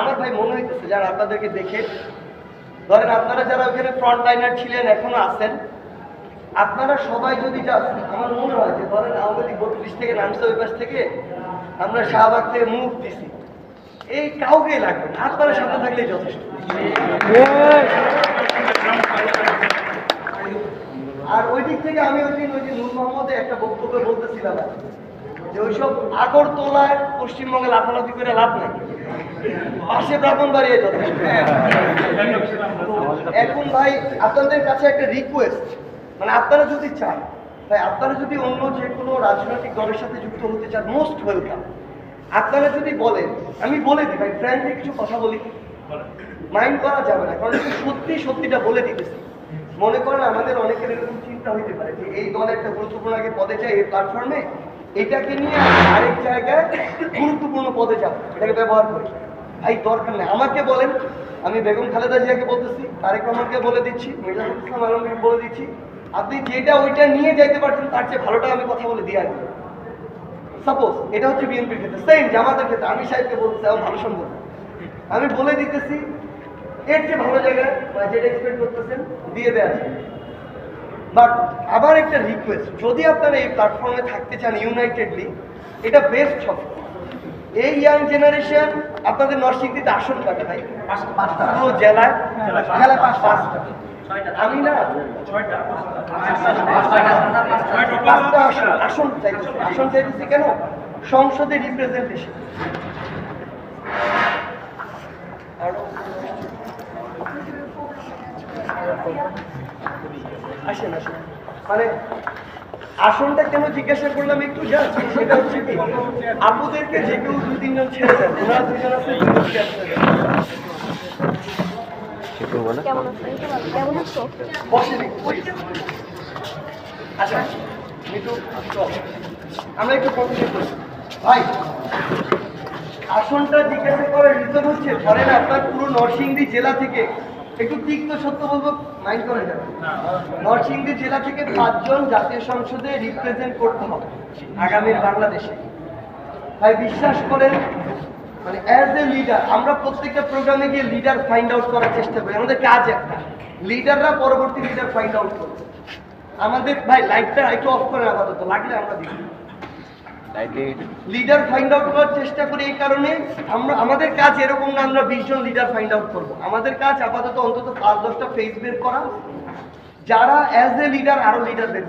আমার ভাই মনে হইতেছে যারা আপনাদেরকে দেখে, ধরেন আপনারা যারা ওখানে ফ্রন্ট লাইনার ছিলেন, এখনও আছেন, আপনারা সবাই যদি যান, আমার মনে হয় যে ধরেন আওয়ামী লীগ বত্রিশ থেকে নামছে ওই পাশ থেকে, আমরা শাহবাগ থেকে মুখ দিছি। এই কাউকে লাগবে না, আপনারা সাথে থাকলেই যথেষ্ট। আর ওই দিক থেকে আমি ওই দিন ওই যে নূর মোহাম্মদে একটা বক্তব্য বলতেছিলাম যে ওইসব আগরতলায় পশ্চিমবঙ্গে লাফালাফি করে লাভ নাই। পাশে ব্রাহ্মণ বাড়িয়ে যথেষ্ট এখন ভাই, আপনাদের কাছে একটা রিকোয়েস্ট মানে আপনারা যদি চান ভাই আপনারা যদি অন্য যে কোনো রাজনৈতিক দলের সাথে যুক্ত হতে চান মোস্ট ওয়েলকাম আপনারা যদি বলেন, আমি বলে দিই ভাই ফ্রেন্ডলি কিছু কথা বলি। মাইন্ড করা যাবে না, কারণ সত্যি সত্যিটা বলে দিতেছি। মনে করেন আমাদের অনেকের এরকম চিন্তা হইতে পারে যে এই দল একটা গুরুত্বপূর্ণ আগে পদে চাই এই প্ল্যাটফর্মে এটাকে নিয়ে আরেক জায়গায় গুরুত্বপূর্ণ পদে যাব, এটাকে ব্যবহার করি। এই দরকার নেই। আমাকে বলেন, আমি বেগম খালেদা জিয়াকে বলতেছি, তারেক রহমানকে বলে দিচ্ছি মির্জাফর ইসলাম আলমগীর বলে দিচ্ছি, আপনি যেটা ওইটা নিয়ে যাইতে পারছেন, তার চেয়ে ভালোটা আমি কথা বলে দিয়ে আসব। সাপোজ এটা হচ্ছে বিএনপির ক্ষেত্রে। সেম জামাতের ক্ষেত্রে, আমি সাহেবকে বলতে আমার ভালো সম্ভব আমি বলে দিতেছি, এর চেয়ে ভালো জায়গায় যেটা এক্সপেক্ট করতেছেন, দিয়ে দেওয়া যায় বাট আবার একটা রিকোয়েস্ট যদি আপনারা এই প্ল্যাটফর্মে থাকতে চান ইউনাইটেডলি এটা বেস্ট হবে। এই ইয়াং জেনারেশন আপনাদের নরসিংদীতে আসন কাটে ভাই? পুরো জেলায় জেলায় পাঁচ পাঁচটা। আমি না? পাঁচটা। আসন আসন চাইতেছি। আসন চাইতেছি কেন? সংসদে রিপ্রেজেন্টেশন আসেন আসেন। মানে আসনটা কেন জিজ্ঞাসা করলাম একটু জাস্ট সেটা হচ্ছে কি আপুদেরকে যে কেউ দুই তিনজন ছেড়ে দেন ওনারা দুজন আছে। আচ্ছা আমরা একটু ভাই আসনটা জিজ্ঞাসা করার রিজন হচ্ছে ধরেন আপনার পুরো নরসিংদী জেলা থেকে একটু তিক্ত সত্য বলব মাইন্ড করে যাবে নরসিংদী জেলা থেকে পাঁচজন জাতীয় সংসদে রিপ্রেজেন্ট করতে হবে আগামীর বাংলাদেশে। ভাই বিশ্বাস করেন মানে অ্যাজ এ লিডার আমরা প্রত্যেকটা প্রোগ্রামে গিয়ে লিডার ফাইন্ড আউট করার চেষ্টা করি। আমাদের কাজ একটা। লিডাররা পরবর্তী লিডার ফাইন্ড আউট করবে আমাদের ভাই লাইটটা একটু অফ করে আপাতত লাগলে আমরা দিই লিডার ফাইন্ড আউট করার চেষ্টা করি এই কারণে। আমরা, আমাদের কাজ এরকম না, আমরা বিশ জন লিডার ফাইন্ড আউট করব। আমাদের কাজ আপাতত অন্তত পাঁচ দশটা ফেস বের করা। যারা অ্যাজ এ লিডার আরও লিডার বের।